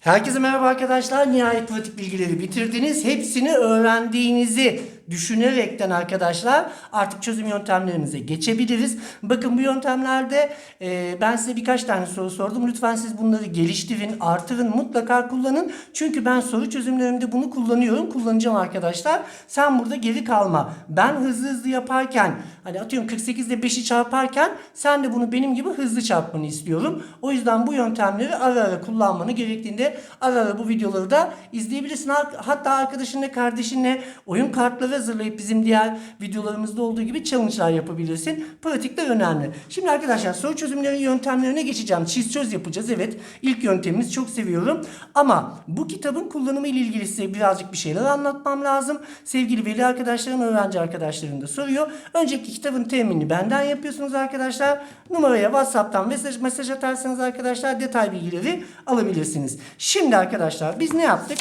Herkese merhaba arkadaşlar. Nihayet pratik bilgileri bitirdiniz. Hepsini öğrendiğinizi düşünerekten arkadaşlar artık çözüm yöntemlerimize geçebiliriz. Bakın bu yöntemlerde e, ben size birkaç tane soru sordum. Lütfen siz bunları geliştirin, artırın, mutlaka kullanın. Çünkü ben soru çözümlerimde bunu kullanıyorum, kullanacağım arkadaşlar. Sen burada geri kalma. Ben hızlı hızlı yaparken hani atıyorum 48 ile 5'i çarparken sen de bunu benim gibi hızlı çarpmanı istiyorum. O yüzden bu yöntemleri ara ara kullanmanı gerektiğinde ara ara bu videoları da izleyebilirsin. Hatta arkadaşınla, kardeşinle oyun kartları hazırlayıp bizim diğer videolarımızda olduğu gibi challenge'lar yapabilirsin. Pratikler önemli. Şimdi arkadaşlar soru çözümleri yöntemlerine geçeceğim. Çiz çöz yapacağız. Evet ilk yöntemimiz çok seviyorum. Ama bu kitabın kullanımı ile ilgili size birazcık bir şeyler anlatmam lazım. Sevgili veli arkadaşlarım, öğrenci arkadaşlarım da soruyor. Önceki kitabın teminini benden yapıyorsunuz arkadaşlar. Numaraya WhatsApp'tan mesaj, mesaj atarsanız arkadaşlar detay bilgileri alabilirsiniz. Şimdi arkadaşlar biz ne yaptık?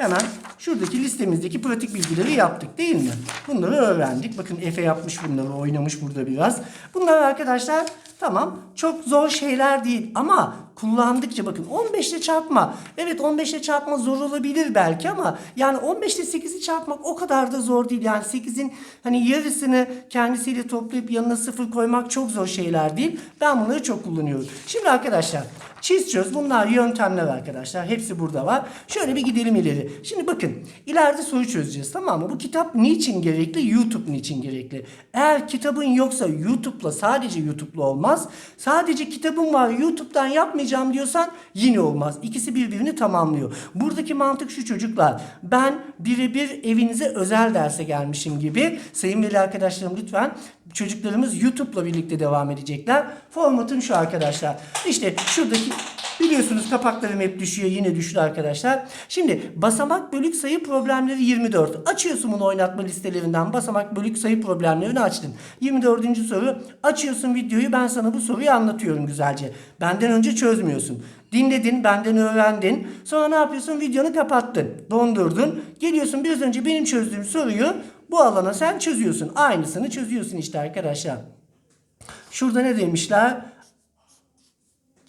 Hemen şuradaki listemizdeki pratik bilgileri yaptık değil mi? Bunları öğrendik. Bakın Efe yapmış bunları, oynamış burada biraz. Bunlar arkadaşlar tamam çok zor şeyler değil ama kullandıkça bakın 15 ile çarpma. Evet 15 ile çarpma zor olabilir belki ama yani 15 ile 8'i çarpmak o kadar da zor değil. Yani 8'in hani yarısını kendisiyle toplayıp yanına sıfır koymak çok zor şeyler değil. Ben bunları çok kullanıyorum. Şimdi arkadaşlar Çiz çöz bunlar yöntemler arkadaşlar. Hepsi burada var. Şöyle bir gidelim ileri. Şimdi bakın ileride soru çözeceğiz tamam mı? Bu kitap niçin gerekli? YouTube niçin gerekli? Eğer kitabın yoksa YouTube'la sadece YouTube'la olmaz. Sadece kitabın var YouTube'dan yapmayacağım diyorsan yine olmaz. İkisi birbirini tamamlıyor. Buradaki mantık şu çocuklar. Ben birebir evinize özel derse gelmişim gibi. Sayın veli arkadaşlarım lütfen çocuklarımız YouTube'la birlikte devam edecekler. Formatın şu arkadaşlar. İşte şuradaki biliyorsunuz kapaklarım hep düşüyor. Yine düştü arkadaşlar. Şimdi basamak bölük sayı problemleri 24. Açıyorsun bunu oynatma listelerinden. Basamak bölük sayı problemlerini açtın. 24. soru. Açıyorsun videoyu. Ben sana bu soruyu anlatıyorum güzelce. Benden önce çözmüyorsun. Dinledin, benden öğrendin. Sonra ne yapıyorsun? Videonu kapattın. Dondurdun. Geliyorsun biraz önce benim çözdüğüm soruyu bu alana sen çözüyorsun. Aynısını çözüyorsun işte arkadaşlar. Şurada ne demişler?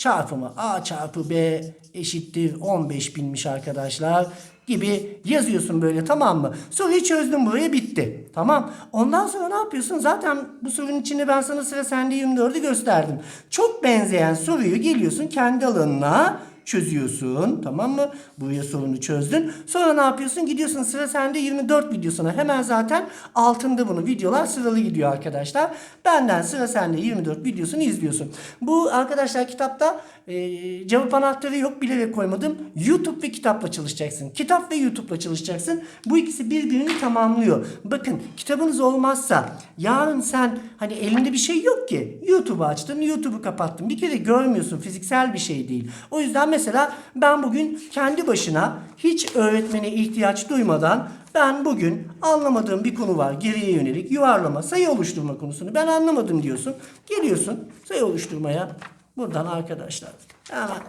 Çarpımı A çarpı B eşittir 15 binmiş arkadaşlar gibi yazıyorsun böyle tamam mı? Soruyu çözdüm buraya bitti. Tamam. Ondan sonra ne yapıyorsun? Zaten bu sorunun içinde ben sana sıra sende 24'ü gösterdim. Çok benzeyen soruyu geliyorsun kendi alanına çözüyorsun. Tamam mı? Buraya sorunu çözdün. Sonra ne yapıyorsun? Gidiyorsun sıra sende 24 videosuna. Hemen zaten altında bunu videolar sıralı gidiyor arkadaşlar. Benden sıra sende 24 videosunu izliyorsun. Bu arkadaşlar kitapta e, cevap anahtarı yok bilerek koymadım. YouTube ve kitapla çalışacaksın. Kitap ve YouTube'la çalışacaksın. Bu ikisi birbirini tamamlıyor. Bakın kitabınız olmazsa yarın sen hani elinde bir şey yok ki. YouTube'u açtın, YouTube'u kapattın. Bir kere görmüyorsun. Fiziksel bir şey değil. O yüzden mesela ben bugün kendi başına hiç öğretmene ihtiyaç duymadan ben bugün anlamadığım bir konu var geriye yönelik yuvarlama, sayı oluşturma konusunu ben anlamadım diyorsun. Geliyorsun sayı oluşturmaya buradan arkadaşlar hemen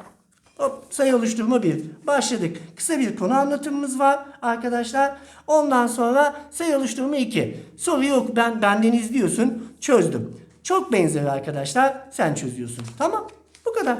hop sayı oluşturma bir başladık. Kısa bir konu anlatımımız var arkadaşlar. Ondan sonra sayı oluşturma 2. Soruyu yok ben benden izliyorsun çözdüm. Çok benzer arkadaşlar sen çözüyorsun. Tamam bu kadar.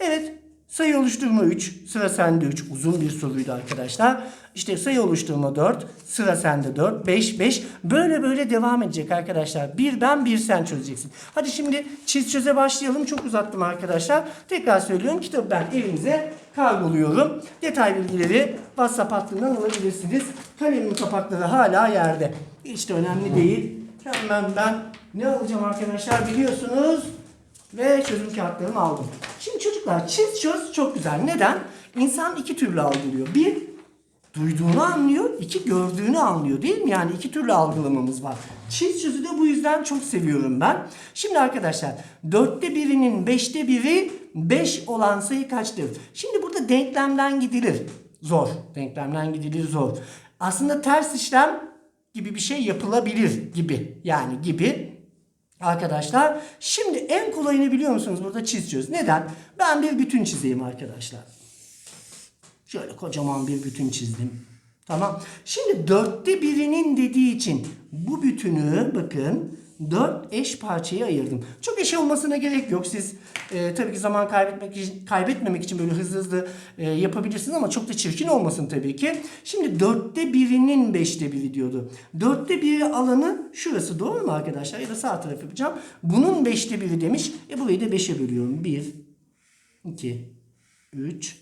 Evet Sayı oluşturma 3, sıra sende 3. Uzun bir soruydu arkadaşlar. İşte sayı oluşturma 4, sıra sende 4, 5, 5. Böyle böyle devam edecek arkadaşlar. Bir ben bir sen çözeceksin. Hadi şimdi çiz çöze başlayalım. Çok uzattım arkadaşlar. Tekrar söylüyorum. Kitabı ben evinize kargoluyorum. Detay bilgileri WhatsApp hattından alabilirsiniz. Kalemin kapakları hala yerde. Hiç de önemli değil. Hemen ben ne alacağım arkadaşlar biliyorsunuz ve çözüm kağıtlarımı aldım. Çocuklar çiz çöz çok güzel. Neden? İnsan iki türlü algılıyor. Bir, duyduğunu anlıyor. iki gördüğünü anlıyor değil mi? Yani iki türlü algılamamız var. Çiz çözü de bu yüzden çok seviyorum ben. Şimdi arkadaşlar dörtte birinin beşte biri beş olan sayı kaçtır? Şimdi burada denklemden gidilir. Zor. Denklemden gidilir zor. Aslında ters işlem gibi bir şey yapılabilir gibi. Yani gibi Arkadaşlar şimdi en kolayını biliyor musunuz burada çiz çöz. Neden? Ben bir bütün çizeyim arkadaşlar. Şöyle kocaman bir bütün çizdim. Tamam. Şimdi dörtte birinin dediği için bu bütünü bakın 4 eş parçaya ayırdım. Çok eş olmasına gerek yok. Siz e, tabii ki zaman kaybetmek için, kaybetmemek için böyle hızlı hızlı e, yapabilirsiniz ama çok da çirkin olmasın tabii ki. Şimdi dörtte birinin beşte biri diyordu. Dörtte biri alanı şurası doğru mu arkadaşlar? Ya da sağ taraf yapacağım. Bunun beşte biri demiş. E burayı da beşe bölüyorum. 1, 2, 3,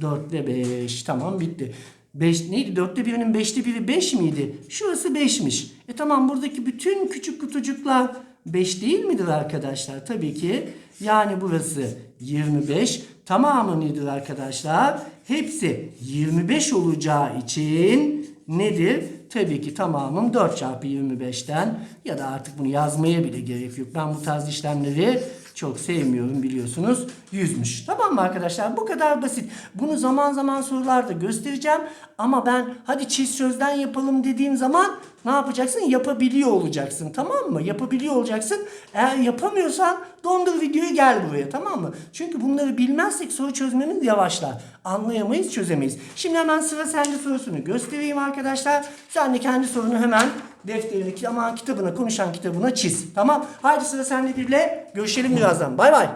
4 ve 5. Tamam bitti. 5 neydi? 4'te birinin 5'te biri 5 miydi? Şurası 5'miş. E tamam buradaki bütün küçük kutucuklar 5 değil midir arkadaşlar? Tabii ki. Yani burası 25. Tamamı nedir arkadaşlar? Hepsi 25 olacağı için nedir? Tabii ki tamamım 4 çarpı 25'ten ya da artık bunu yazmaya bile gerek yok. Ben bu tarz işlemleri çok sevmiyorum biliyorsunuz. Yüzmüş. Tamam mı arkadaşlar? Bu kadar basit. Bunu zaman zaman sorularda göstereceğim. Ama ben hadi çiz sözden yapalım dediğim zaman ne yapacaksın? Yapabiliyor olacaksın. Tamam mı? Yapabiliyor olacaksın. Eğer yapamıyorsan dondur videoyu gel buraya. Tamam mı? Çünkü bunları bilmezsek soru çözmemiz yavaşlar. Anlayamayız, çözemeyiz. Şimdi hemen sıra sende sorusunu göstereyim arkadaşlar. Sen de kendi sorunu hemen defterini, aman kitabına, konuşan kitabına çiz. Tamam. Haydi sıra senle birle görüşelim birazdan. Bay bay.